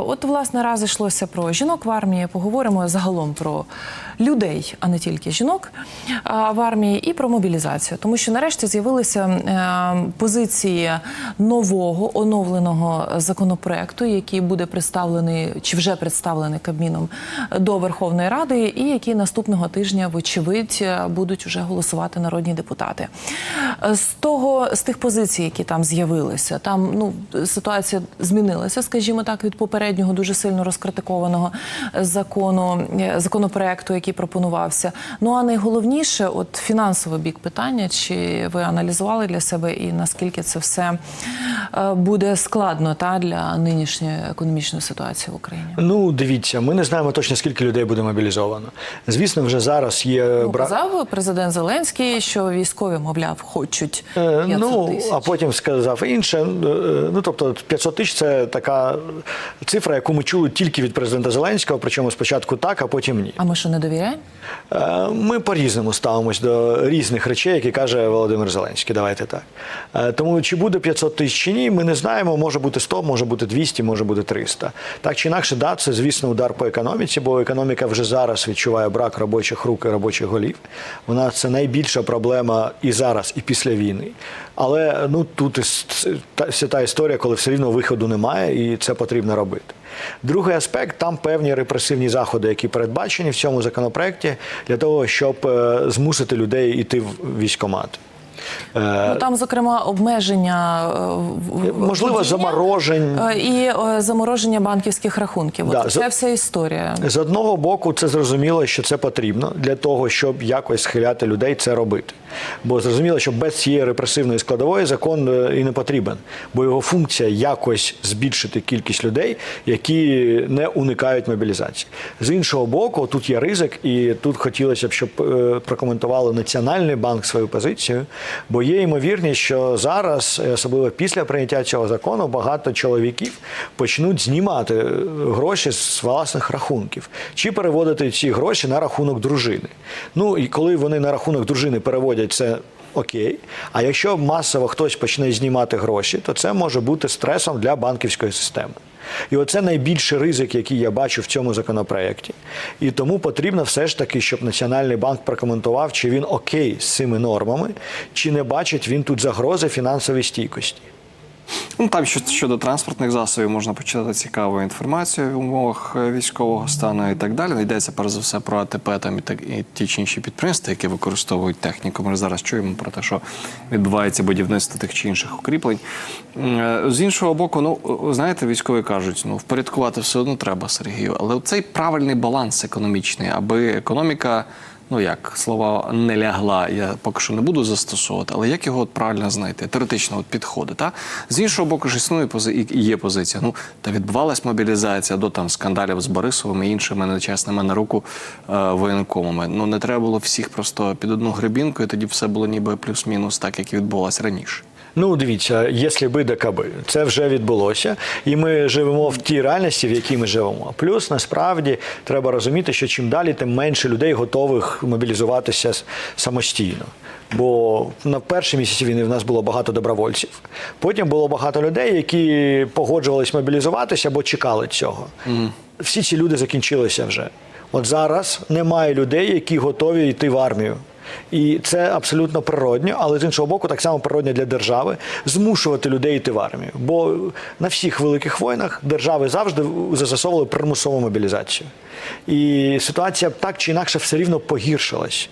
От, власне, раз йшлося про жінок в армії. Поговоримо загалом про людей, а не тільки жінок в армії, і про мобілізацію. Тому що нарешті з'явилися е, позиції нового оновленого законопроекту, який буде представлений чи вже представлений Кабміном до Верховної Ради, і який наступного тижня, вочевидь, будуть вже голосувати народні депутати. З того з тих позицій, які там з'явилися, там ну ситуація змінилася, скажімо так, від попереднього дуже сильно розкритикованого закону е, законопроекту, який пропонувався. Ну а найголовніше, от фінансовий бік питання, чи ви аналізували для себе і наскільки це все е, буде складно та для нинішньої економічної ситуації в Україні? Ну, дивіться, ми не знаємо точно скільки людей буде мобілізовано. Звісно, вже зараз є Ну, казав президент Зеленський, що військові, мовляв, хочуть Е, 500 Ну, а потім сказав інше. Е, Ну, тобто 500 тисяч це така цифра, яку ми чули тільки від президента Зеленського, причому спочатку так, а потім ні. А ми що не довіряємо? Е, Ми по-різному ставимось до різних речей, які каже Володимир Зеленський. Давайте так. Е, Тому чи буде 500 тисяч чи ні, ми не знаємо. Може бути 100, може бути 200, може бути 300. Так чи інакше, да, це звісно удар по економіці, бо економіка вже зараз відчуває брак робочих рук і робочих голів. Вона це найбільша проблема і зараз, і після війни. Але ну тут і та вся та історія, коли все рівно виходу немає, і це потрібно робити. Другий аспект там певні репресивні заходи, які передбачені в цьому законопроекті, для того, щоб е, змусити людей йти в військкомат. Е, Ну там, зокрема, обмеження е, Можливо, водіння, заморожень. е, і замороження банківських рахунків. Да, це вся історія. З одного боку, це зрозуміло, що це потрібно для того, щоб якось схиляти людей це робити. Бо зрозуміло, що без цієї репресивної складової закон і не потрібен, бо його функція якось збільшити кількість людей, які не уникають мобілізації. З іншого боку, тут є ризик, і тут хотілося б, щоб прокоментували Національний банк свою позицію, бо є ймовірність, що зараз, особливо після прийняття цього закону, багато чоловіків почнуть знімати е, гроші з власних рахунків чи переводити ці гроші на рахунок дружини. Ну і коли вони на рахунок дружини переводять це. Окей, а якщо масово хтось почне знімати гроші, то це може бути стресом для банківської системи. І оце найбільший ризик, який я бачу в цьому законопроекті. І тому потрібно все ж таки, щоб Національний банк прокоментував, чи він окей з цими нормами, чи не бачить він тут загрози фінансовій стійкості. Ну, там що- щодо транспортних засобів можна почитати цікаву інформацію в умовах е, військового стану і так далі. Йдеться перш за все про АТП там і, так, і ті чи інші підприємства, які використовують техніку. Ми зараз чуємо про те, що відбувається будівництво тих чи інших укріплень. Е, З іншого боку, ну знаєте, військові кажуть, ну впорядкувати все одно треба, Сергію. Але цей правильний баланс економічний, аби економіка. Ну як слова не лягла, я поки що не буду застосовувати, але як його от правильно знайти? Теоретично от підходи. Та? З іншого боку, ж існує пози- і є позиція. Ну та відбувалась мобілізація до там скандалів з Борисовим і іншими нечесними на руку е, воєнкомами. Ну не треба було всіх просто під одну гребінку, і тоді все було ніби плюс-мінус, так як і відбувалось раніше. Ну, дивіться, якщо би да каби, це вже відбулося, і ми живемо в тій реальності, в якій ми живемо. Плюс насправді треба розуміти, що чим далі, тим менше людей готових мобілізуватися самостійно. Бо на перші місяці війни в нас було багато добровольців. Потім було багато людей, які погоджувались мобілізуватися або чекали цього. Всі ці люди закінчилися вже. От зараз немає людей, які готові йти в армію. І це абсолютно природньо, але з іншого боку, так само природньо для держави змушувати людей йти в армію. Бо на всіх великих воїнах держави завжди застосовували примусову мобілізацію. І ситуація так чи інакше все рівно погіршилась.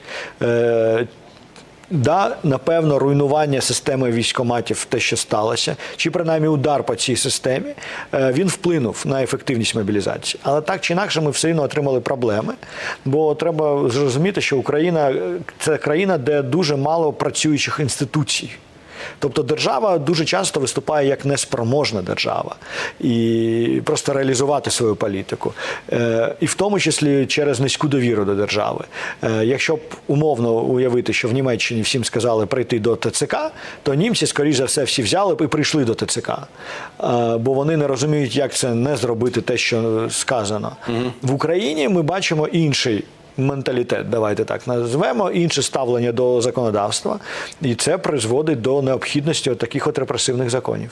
Да, напевно, руйнування системи військоматів, те, що сталося, чи принаймні удар по цій системі, е, він вплинув на ефективність мобілізації. Але так чи інакше, ми все одно отримали проблеми. Бо треба зрозуміти, що Україна е, це країна, де дуже мало працюючих інституцій. Тобто держава дуже часто виступає як неспроможна держава і просто реалізувати свою політику, Е, і в тому числі через низьку довіру до держави. Е, Якщо б умовно уявити, що в Німеччині всім сказали прийти до ТЦК, то німці, скоріш за все, всі взяли б і прийшли до ТЦК, Е, бо вони не розуміють, як це не зробити те, що сказано. В Україні ми бачимо інший менталітет, давайте так назвемо, інше ставлення до законодавства, і це призводить до необхідності от таких от репресивних законів.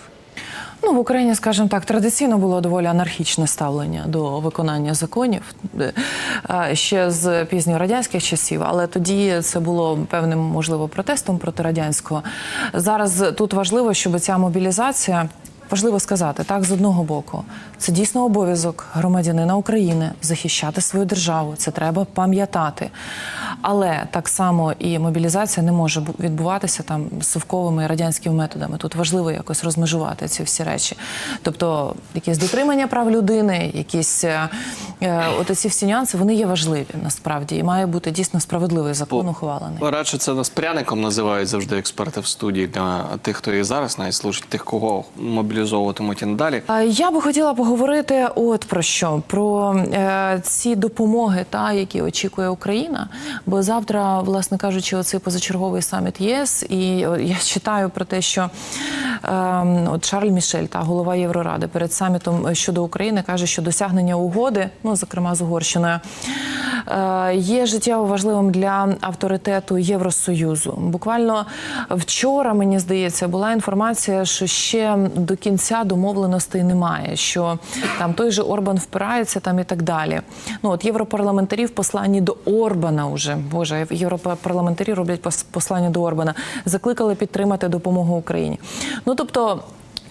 Ну, в Україні, скажімо так, традиційно було доволі анархічне ставлення до виконання законів е, ще з пізньорадянських часів, але тоді це було певним, можливо, протестом проти радянського. Зараз тут важливо, щоб ця мобілізація. Важливо сказати, так, з одного боку, це дійсно обов'язок громадянина України захищати свою державу. Це треба пам'ятати. Але так само і мобілізація не може відбуватися там совковими радянськими методами. Тут важливо якось розмежувати ці всі речі. Тобто, якісь дотримання прав людини, якісь е, от ці всі нюанси, вони є важливі насправді, і має бути дійсно справедливий закон ухвалений. Радше це нас пряником називають завжди експерти в студії для тих, хто і зараз навіть служить, тих, кого мобілізовуватимуть і надалі. Я би хотіла поговорити от про що: про е, ці допомоги, та які очікує Україна. Бо завтра, власне кажучи, оцей позачерговий саміт ЄС, і я читаю про те, що е, от Шарль Мішель, та голова Євроради, перед самітом щодо України каже, що досягнення угоди, ну зокрема з Угорщиною, е, є життєво важливим для авторитету Євросоюзу. Bуквально вчора, мені здається, була інформація, що ще до кінця домовленостей немає, що там той же Орбан впирається там і так далі. Ну от європарламентарі в посланні до Орбана вже боже, європарламентарі роблять пос- послання до Орбана, закликали підтримати допомогу Україні. Ну тобто.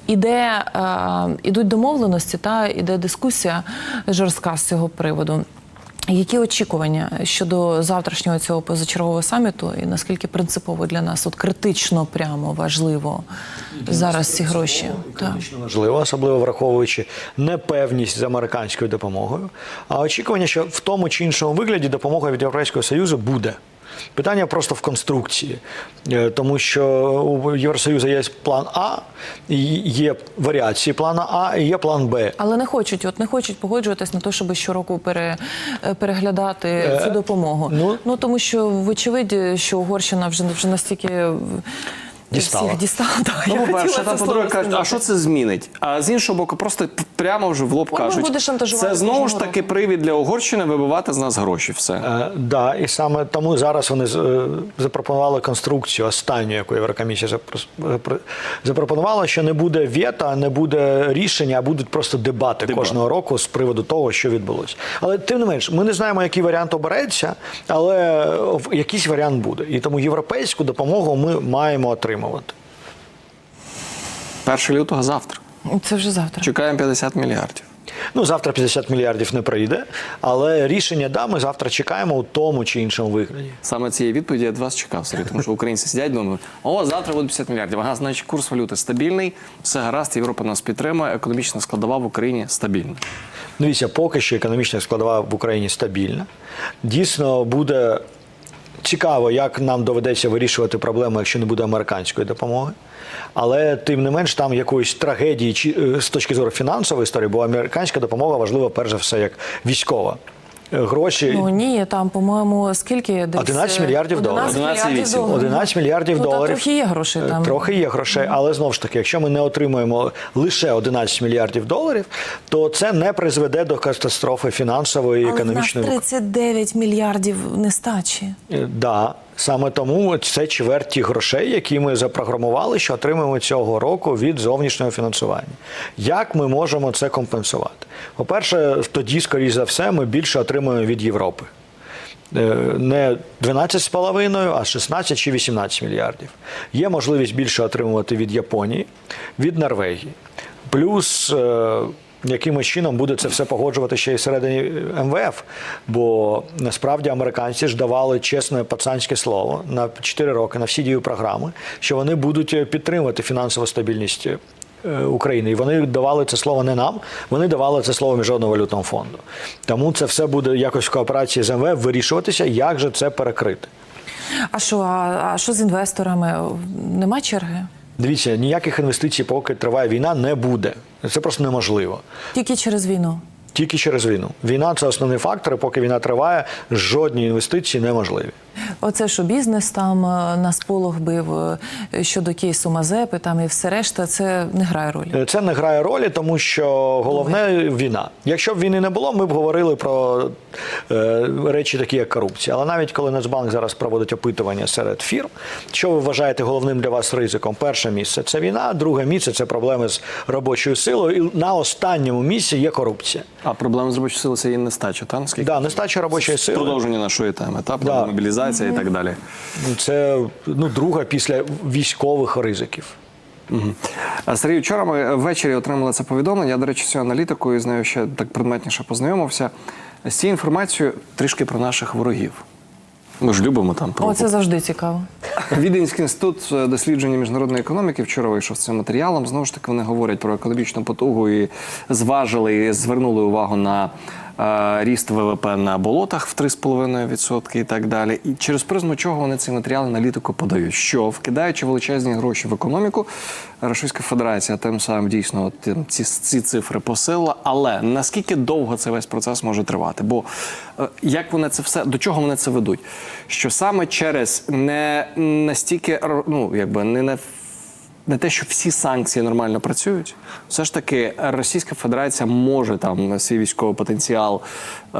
Іде, е, ідуть домовленості, та іде дискусія жорстка з цього приводу. Які очікування щодо завтрашнього цього позачергового саміту, і наскільки принципово для нас от критично прямо важливо зараз ці гроші? Так. Критично важливо, особливо враховуючи непевність з американською допомогою. А очікування, що в тому чи іншому вигляді допомога від Європейського Союзу буде. Питання просто в конструкції, Е, тому що у Євросоюзу є план А, є варіації плана А і є план Б. Але не хочуть, от не хочуть погоджуватись на те, щоб щороку пере, е, переглядати цю допомогу. ну- ну тому що вочевидь, що Угорщина вже вже настільки Дістала. всіх дістала. Так, Ну, по-перше, та по-друге кажуть, а що це змінить? А з іншого боку, просто прямо вже в лоб кажуть. буде шантажувати Це знову ж таки привід для Угорщини вибивати з нас гроші. Все. Е, да, і саме тому зараз вони е, запропонували конструкцію останню, яку Єврокомісія запро- е, запропонувала, що не буде вето, не буде рішення, а будуть просто дебати Дебати. кожного року з приводу того, що відбулося. Але тим не менш, ми не знаємо, який варіант обереться, але е, в- якийсь варіант буде. І тому європейську допомогу ми маємо отримувати. 1 лютого завтра. Це вже завтра. Чекаємо 50 мільярдів. Ну, завтра 50 мільярдів не прийде, але рішення да, ми завтра чекаємо у тому чи іншому вигляді. Саме цієї відповіді я від вас чекав, Сергій, тому що українці сидять, думають, о, завтра буде 50 мільярдів. Ага, значить, курс валюти стабільний, все гаразд, Європа нас підтримує, економічна складова в Україні стабільна. Дивіться, поки що економічна складова в Україні стабільна. Дійсно буде цікаво, як нам доведеться вирішувати проблему, якщо не буде американської допомоги. Але тим не менш, там якоїсь трагедії чи е, з точки зору фінансової історії, бо американська допомога важлива перш за все як військова. Е, Гроші Ну ні, там, по-моєму, скільки десь 11 мільярдів доларів. 11 мільярдів доларів. 11 мільярдів ну, та доларів. трохи є грошей Е, там. Трохи є грошей, але знову ж таки, якщо ми не отримуємо лише 11 мільярдів доларів, то це не призведе до катастрофи фінансової і Але в нас економічної. 39 мільярдів нестачі. Е, Да, саме тому це чверть тих грошей, які ми запрограмували, що отримаємо цього року від зовнішнього фінансування. Як ми можемо це компенсувати? По-перше, тоді, скоріш за все, ми більше отримуємо від Європи. Е, Не 12,5, а 16 чи 18 мільярдів. Є можливість більше отримувати від Японії, від Норвегії. Плюс е, якимось чином буде це все погоджувати ще й всередині МВФ. Бо насправді американці ж давали чесне пацанське слово на 4 роки на всі дії програми, що вони будуть підтримувати фінансову стабільність. е, України, і вони давали це слово не нам, вони давали це слово міжнародному валютному фонду. Тому це все буде якось в кооперації з МВФ вирішуватися, як же це перекрити. А що, а, а що з інвесторами? Нема черги? Дивіться, ніяких інвестицій, поки триває війна, не буде. Це просто неможливо. Тільки через війну. Тільки через війну. Війна це основний фактор. і Поки війна триває, жодні інвестиції неможливі. Оце, що бізнес там е, на сполох бив е, щодо кейсу Мазепи, там і все решта, це не грає ролі. Е, Це не грає ролі, тому що головне війна. Якщо б війни не було, ми б говорили про е, речі, такі як корупція. Але навіть коли Нацбанк зараз проводить опитування серед фірм, що ви вважаєте головним для вас ризиком? Перше місце це війна, друге місце це проблеми з робочою силою. І на останньому місці є корупція. А проблема з робочої сили це її нестача, так? Наскільки? Да, нестача робочої сили. Продовження нашої теми, та? Да. мобілізація і так далі. Це ну друга після військових ризиків. А, Сергій, вчора ми ввечері отримали це повідомлення. Я, до речі, цю аналітикою з нею ще так предметніше познайомився. З цією інформацією трішки про наших ворогів. Ми ж любимо там про О, це завжди цікаво. Віденський інститут е, дослідження міжнародної економіки вчора вийшов цим матеріалом. Знову ж таки, вони говорять про економічну потугу і зважили і звернули увагу на ріст ВВП на болотах в 3,5% і так далі. І через призму чого вони ці матеріали аналітику подають? Що вкидаючи величезні гроші в економіку, Російська Федерація тим самим дійсно ці, ці цифри посилила. Але наскільки довго цей весь процес може тривати? Бо е, як вони це все до чого вони це ведуть? Що саме через не настільки ну якби не на не те, що всі санкції нормально працюють, все ж таки Російська Федерація може там свій військовий потенціал е,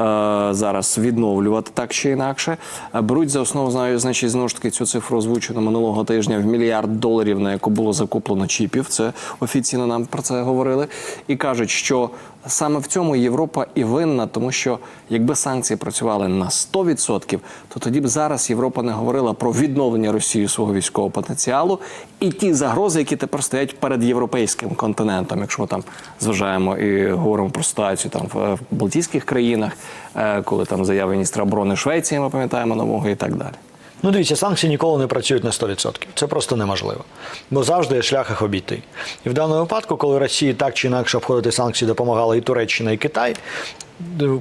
зараз відновлювати так чи інакше. Е, Беруть за основу, знаю, значить, знову ж таки цю цифру озвучено минулого тижня в мільярд доларів, на яку було закуплено чіпів. Це офіційно нам про це говорили. І кажуть, що саме в цьому Європа і винна, тому що якби санкції працювали на 100%, то тоді б зараз Європа не говорила про відновлення Росії свого військового потенціалу і ті загрози, які тепер стоять перед європейським континентом, якщо ми там зважаємо і говоримо про ситуацію там в, в Балтійських країнах, е, коли там заяви міністра оборони Швеції, ми пам'ятаємо нового і так далі. Ну, дивіться, санкції ніколи не працюють на 100%. Це просто неможливо. Бо завжди є шлях їх обійти. І в даному випадку, коли Росії так чи інакше обходити санкції допомагали і Туреччина, і Китай.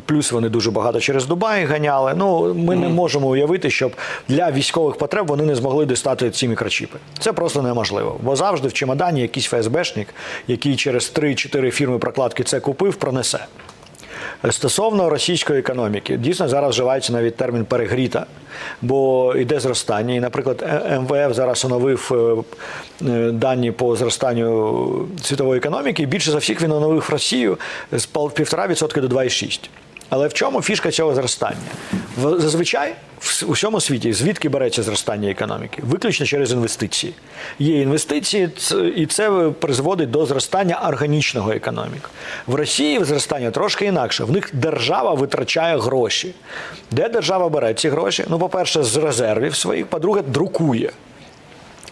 Плюс вони дуже багато через Дубай ганяли. Ну ми не можемо уявити, щоб для військових потреб вони не змогли дістати ці мікрочіпи. Це просто неможливо. Бо завжди в чемодані якийсь ФСБшник, який через 3-4 фірми прокладки це купив, пронесе. Стосовно російської економіки, дійсно зараз вживається навіть термін перегріта, бо йде зростання. І, наприклад, Е- МВФ зараз оновив е, е, дані по зростанню світової економіки. Більше за всіх він оновив Росію з пол- 1,5% до 2,6%. Але в чому фішка цього зростання? Зазвичай в усьому світі звідки береться зростання економіки? Виключно через інвестиції. Є інвестиції, і це призводить до зростання органічного економіки. В Росії зростання трошки інакше. В них держава витрачає гроші. Де держава бере ці гроші? Ну, по-перше, з резервів своїх, по-друге, друкує.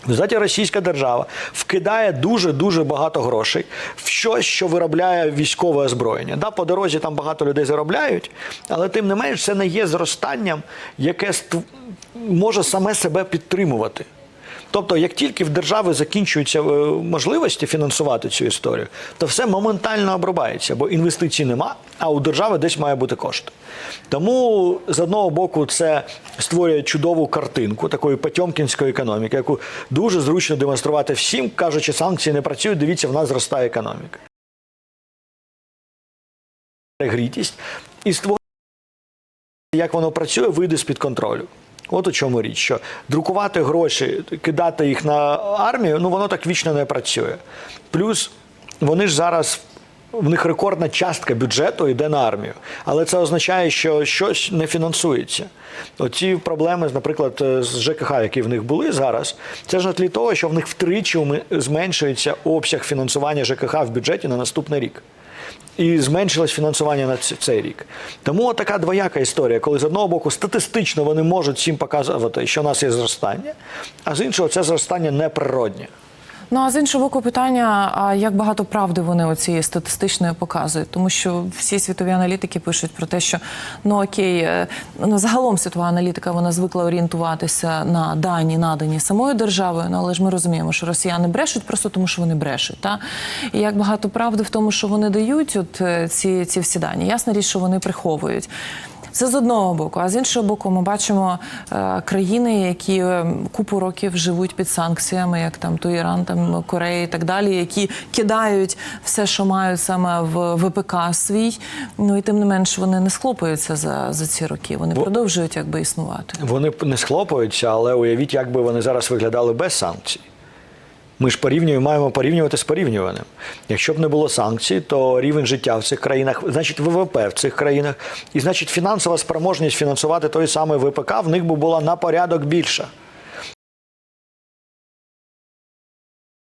Результаті російська держава вкидає дуже дуже багато грошей в щось, що виробляє військове озброєння. Да, по дорозі там багато людей заробляють, але тим не менш це не є зростанням, яке може саме себе підтримувати. Тобто, як тільки в держави закінчуються е, можливості фінансувати цю історію, то все моментально обрубається, бо інвестицій нема, а у держави десь має бути кошти. Тому з одного боку це створює чудову картинку такої потьомкінської економіки, яку дуже зручно демонструвати всім, кажучи, санкції не працюють. Дивіться, в нас зростає економіка. Перегрітість і створює, як воно працює, вийде з-під контролю. От у чому річ, що друкувати гроші, кидати їх на армію, ну воно так вічно не працює. Плюс вони ж зараз. В них рекордна частка бюджету йде на армію, але це означає, що щось не фінансується. Оці проблеми, наприклад, з ЖКХ, які в них були зараз, це ж на тлі того, що в них втричі зменшується обсяг фінансування ЖКХ в бюджеті на наступний рік. І зменшилось фінансування на цей рік. Тому така двояка історія, коли з одного боку статистично вони можуть всім показувати, що у нас є зростання, а з іншого це зростання неприроднє. Ну а з іншого боку, питання: а як багато правди вони оцієї статистичної показують? Тому що всі світові аналітики пишуть про те, що ну окей, е, ну загалом світова аналітика вона звикла орієнтуватися на дані, надані самою державою. Ну але ж ми розуміємо, що росіяни брешуть просто тому, що вони брешуть. Та і як багато правди в тому, що вони дають, от е, ці, ці всі дані, ясна річ, що вони приховують. Це з одного боку. А з іншого боку, ми бачимо е, країни, які е, купу років живуть під санкціями, як там то Іран, там Корея і так далі, які кидають все, що мають саме в ВПК свій. Ну і тим не менш вони не схлопаються за, за ці роки. Вони продовжують якби існувати. Вони не схлопаються, але уявіть, як би вони зараз виглядали без санкцій. Ми ж порівнюємо, маємо порівнювати з порівнюваним. Якщо б не було санкцій, то рівень життя в цих країнах, значить, ВВП в цих країнах, і значить, фінансова спроможність фінансувати той самий ВПК в них би була на порядок більша.